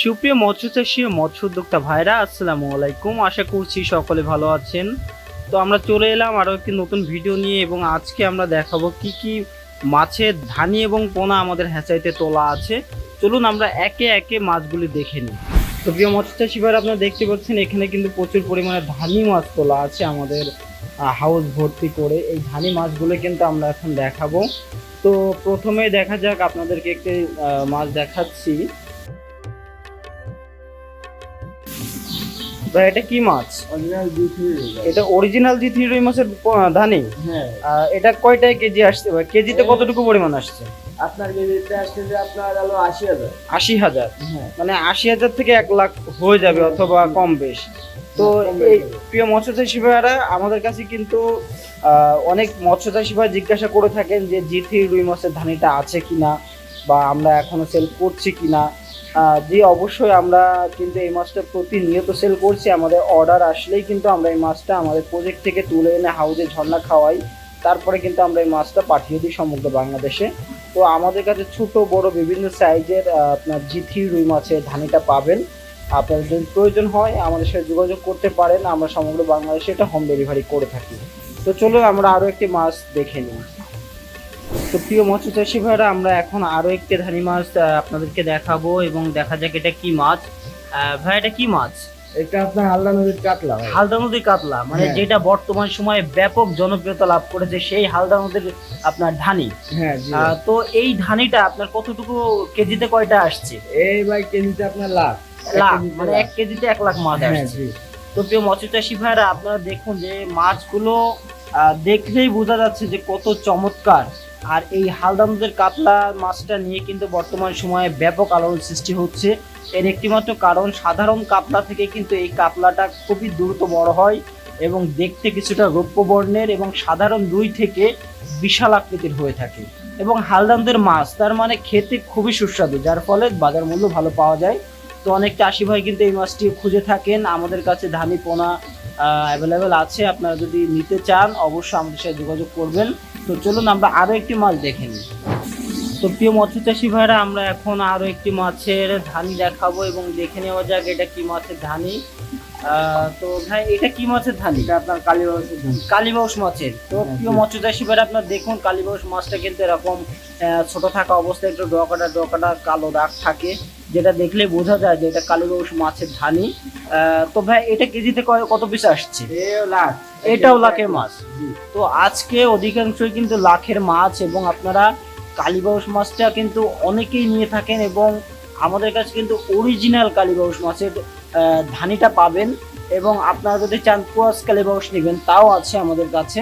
সুপ্রিয় মৎস্য চাষী মৎস্য উদ্যোক্তা ভাইরা, আসসালামু আলাইকুম। আশা করছি সকলে ভালো আছেন। তো আমরা চলে এলাম আরও একটি নতুন ভিডিও নিয়ে এবং আজকে আমরা দেখাবো কি কি মাছের ধানি এবং পোনা আমাদের হ্যাচাইতে তোলা আছে। চলুন আমরা একে একে মাছগুলি দেখে নিই। তো প্রিয় মৎস্য চাষী ভাইরা, আপনারা দেখতে পাচ্ছেন এখানে কিন্তু প্রচুর পরিমাণে ধানি মাছ তোলা আছে আমাদের হাউস ভর্তি করে এই ধানি মাছগুলো কিন্তু আমরা এখন দেখাবো। তো প্রথমে দেখা যাক আপনাদেরকে একটি মাছ দেখাচ্ছি। এটা কি মাছ? এটা অরিজিনাল জি থ্রি রুই মাছের ধানি? হ্যাঁ। এটা কয়টায় কেজি আসছে ভাই? কেজিতে কতটুকু পরিমাণ আসছে? আপনার কেজিতে আসছে যে আপনার হলো আশি হাজার। আশি হাজার? হ্যাঁ। মানে আশি হাজার থেকে এক লাখ হয়ে যাবে অথবা কম বেশ। তো এই প্রিয় মৎস্যচাষী ভাইয়ারা আমাদের কাছে কিন্তু অনেক মৎস্যচাষী ভাই জিজ্ঞাসা করে থাকেন যে জি থ্রি রুই মাছের ধানিটা আছে কিনা বা আমরা এখনও সেল করছি কিনা। আহ, জি অবশ্যই আমরা কিন্তু এই মাছটা প্রতিনিয়ত সেল করছি। আমাদের অর্ডার আসলেই কিন্তু আমরা এই মাছটা আমাদের প্রজেক্ট থেকে তুলে এনে হাউজে ঝর্ণা খাওয়াই। তারপরে কিন্তু আমরা এই মাছটা পাঠিয়ে দিই সমগ্র বাংলাদেশে। তো আমাদের কাছে ছোট বড় বিভিন্ন সাইজের আপনার জি থ্রি রুই মাছের ধানিটা পাবেন। আপনাদের যদি প্রয়োজন হয় আমাদের সাথে যোগাযোগ করতে পারেন। আমরা সমগ্র বাংলাদেশে এটা হোম ডেলিভারি করে থাকি। তো চলো আমরা আরও একটি মাছ দেখে নিই। তো প্রিয় মৎস্য চাষী ভাইরা আমরা এখন আরও একটি ধানি মাছ আপনাদেরকে দেখাবো এবং দেখা যাক এটা কি মাছ। ভাই এটা কি মাছ? এটা আপনার হালদা নদীর কাতলা হালদা নদী কাতলা মানে হ্যাঁ। যেটা বর্তমান সময়ে ব্যাপক জনপ্রিয়তা লাভ করেছে সেই হালদা নদীর আপনার ধানি। হ্যাঁ তো এই ধানিটা আপনার কতটুকু কেজিতে কয়টা আসছে? এই ভাই কেজিতে আপনার লাখ। লাখ মানে এক কেজিতে এক লাখ মাছ হ্যাঁ আসছে। তো প্রিয় মৎস্য চাষী ভাইরা আপনারা দেখুন যে মাছগুলো দেখলেই বোঝা যাচ্ছে যে কত চমৎকার। আর এই হালদা নদের কাতলা মাছটা নিয়ে কিন্তু বর্তমান সময়ে ব্যাপক আলোড়ন সৃষ্টি হচ্ছে। এর একটিমাত্র কারণ সাধারণ কাতলা থেকে কিন্তু এই কাতলাটা খুবই দ্রুত বড় হয় এবং দেখতে কিছুটা রৌপ্য বর্ণের এবং সাধারণ দুই থেকে বিশাল আকৃতির হয়ে থাকে। এবং হালদানদের মাছ তার মানে খেতে খুবই সুস্বাদু যার ফলে বাজার মূল্য ভালো পাওয়া যায়। তো অনেক চাষি ভাই কিন্তু এই মাছটি খুঁজে থাকেন। আমাদের কাছে ধানি পোনা অ্যাভেলেবেল আছে। আপনারা যদি নিতে চান অবশ্যই আমাদের সাথে যোগাযোগ করবেন। তো চলুন আমরা আরও একটি মাছ দেখে নিই। তো প্রিয় মৎস্য চাষি ভাইরা আমরা এখন আরও একটি মাছের ধানি দেখাবো এবং দেখে নেওয়া যাক এটা কি মাছের ধানি। তো ভাই এটা কি মাছের ধানি? এটা আপনার কালীবাসের ধান। কালীবাউস মাছের। তো হ্যাঁ, প্রিয়। মৎস্য চাষি ভাইরা আপনার দেখুন কালীবাউস মাছটা কিন্তু এরকম ছোট থাকা অবস্থায় একটু ডকাটা ডকাটা কালো দাগ থাকে। যেটা দেখলে বোঝা যায় যে এটা কালীবাউস মাছের ধানি তো ভাই এটা কেজিতে কত পিস আসছে? এটাও লাখের মাছ। তো আজকে অধিকাংশই কিন্তু লাখের মাছ এবং আপনারা কালীবাউস মাছটা কিন্তু অনেকেই নিয়ে থাকেন এবং আমাদের কাছে কিন্তু অরিজিনাল কালীবাউস মাছের ধানিটা পাবেন এবং আপনারা যদি চান কুয়াশ কালীবাউস নেবেন তাও আছে আমাদের কাছে।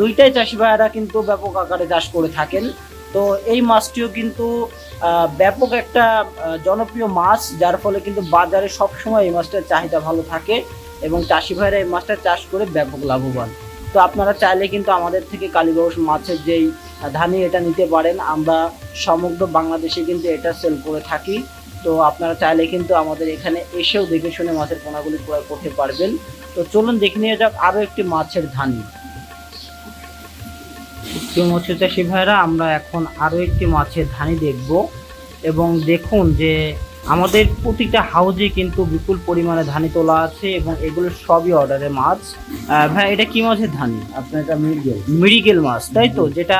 দুইটাই চাষি ভাইয়েরা কিন্তু ব্যাপক আকারে চাষ করে থাকেন। তো এই মাছটিও কিন্তু ব্যাপক একটা জনপ্রিয় মাছ, যার ফলে কিন্তু বাজারে সবসময় এই মাছটার চাহিদা ভালো থাকে এবং চাষি ভাইরা এই মাছটা চাষ করে ব্যাপক লাভবান। তো আপনারা চাইলে কিন্তু আমাদের থেকে কালীবাউস মাছের যেই ধানি এটা নিতে পারেন। আমরা সমগ্র বাংলাদেশে কিন্তু এটা সেল করে থাকি। তো আপনারা চাইলে কিন্তু আমাদের এখানে এসেও দেখে শুনে মাছের পোনাগুলি ক্রয় করতে পারবেন। তো চলুন দেখে নিয়ে যাক আরও একটি মাছের ধানি। প্রিয় মৎস্য চাষী ভাইরা আমরা এখন আরও একটি মাছের ধানি দেখব। এবং দেখুন যে আমাদের প্রতিটা হাউজে কিন্তু বিপুল পরিমাণে ধানি তোলা আছে এবং এগুলো সবই অর্ডারের মাছ। ভাই এটা কি মাছের ধানি? আপনার এটা মির্গেল মিরিগেল মাছ তাই তো? যেটা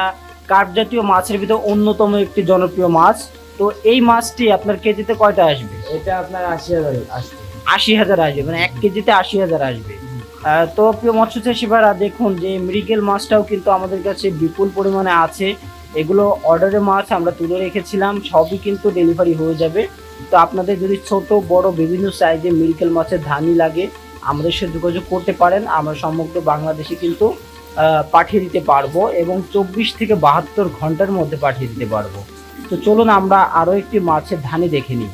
কার্প জাতীয় মাছের ভিতর অন্যতম একটি জনপ্রিয় মাছ। তো এই মাছটি আপনার কেজিতে কয়টা আসবে? এটা আপনার আশি হাজার আসছে আশি হাজার আসবে মানে এক কেজিতে আশি হাজার আসবে। তো প্রিয় মৎস্য চাষিবারা দেখুন যে মৃগেল মাছটাও কিন্তু আমাদের কাছে বিপুল পরিমাণে আছে। এগুলো অর্ডারের মাছ আমরা তুলে রেখেছিলাম, সবই কিন্তু ডেলিভারি হয়ে যাবে। তো আপনাদের যদি ছোট, বড়, বিভিন্ন সাইজে মিরিকেল মাছের ধানি লাগে, আমাদের সাথে যোগাযোগ করতে পারেন। আমরা সমগ্র বাংলাদেশে কিন্তু পাঠিয়ে দিতে পারব এবং চব্বিশ থেকে বাহাত্তর ঘণ্টার মধ্যে পাঠিয়ে দিতে পারব। তো চলুন আমরা আরও একটি মাছের ধানি দেখে নিই।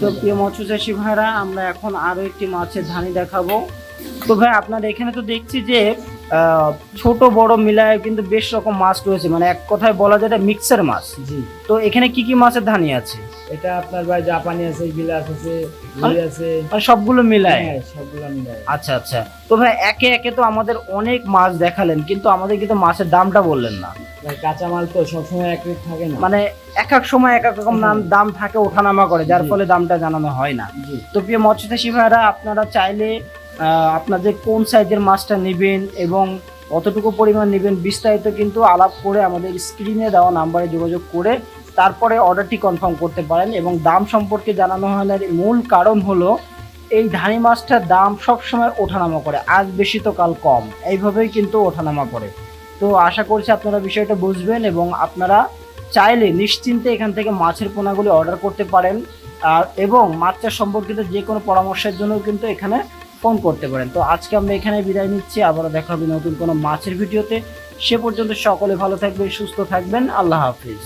তো প্রিয় মৎস্য চাষী ভাইরা, আমরা এখন আরও একটি মাছের ধানি দেখাবো। তো ভাই আপনার এখানে তো দেখছি যে ছোট বড় মিলায় কিন্তু বেশ রকম মাছ রয়েছে। মানে এক কথায় বলা যায় এটা মিক্সার মাছ। জি। তো এখানে কি কি মাছের ধানি আছে? এটা আপনার ভাই জাপানি আছে গিলাস আছে রুই আছে। সবগুলো মিলায়? হ্যাঁ সবগুলো মিলায়। আচ্ছা আচ্ছা। তো ভাই একে একে তো আমাদের অনেক মাছ দেখালেন কিন্তু আমাদের কিন্তু মাছের দামটা বললেন না। ভাই কাঁচামাল তো সবসময় এক রেট থাকে না। মানে এক এক সময় এক এক রকম নাম দাম থাকে ওঠানামা করে যার ফলে দামটা জানানো হয় না। তো প্রিয় মৎস্যচাষী ভাইরা আপনারা চাইলে আহ, আপনাদের কোন সাইজের মাছটা নেবেন এবং কতটুকু পরিমাণ নেবেন বিস্তারিত কিন্তু আলাপ করে আমাদের স্ক্রিনে দেওয়া নাম্বারে যোগাযোগ করে তারপরে অর্ডারটি কনফার্ম করতে পারেন এবং দাম সম্পর্কে জানানো না মূল কারণ হলো এই ধানি মাছটার দাম সবসময় ওঠানামা করে আজ বেশি তো কাল কম এইভাবেই কিন্তু ওঠানামা করে। তো আশা করছি আপনারা বিষয়টা বুঝবেন এবং আপনারা চাইলে নিশ্চিন্তে এখান থেকে মাছের পোনাগুলি অর্ডার করতে পারেন। আর এবং মাছ চাষ সম্পর্কিত যে কোনো পরামর্শের জন্য কিন্তু এখানে ফোন করতে পারেন। তো আজকে আমরা এখানে বিদায় নিচ্ছি। আবারও দেখা হবে নতুন কোনো মাছের ভিডিওতে। সে পর্যন্ত সকলে ভালো থাকবে সুস্থ থাকবেন। আল্লাহ হাফিজ।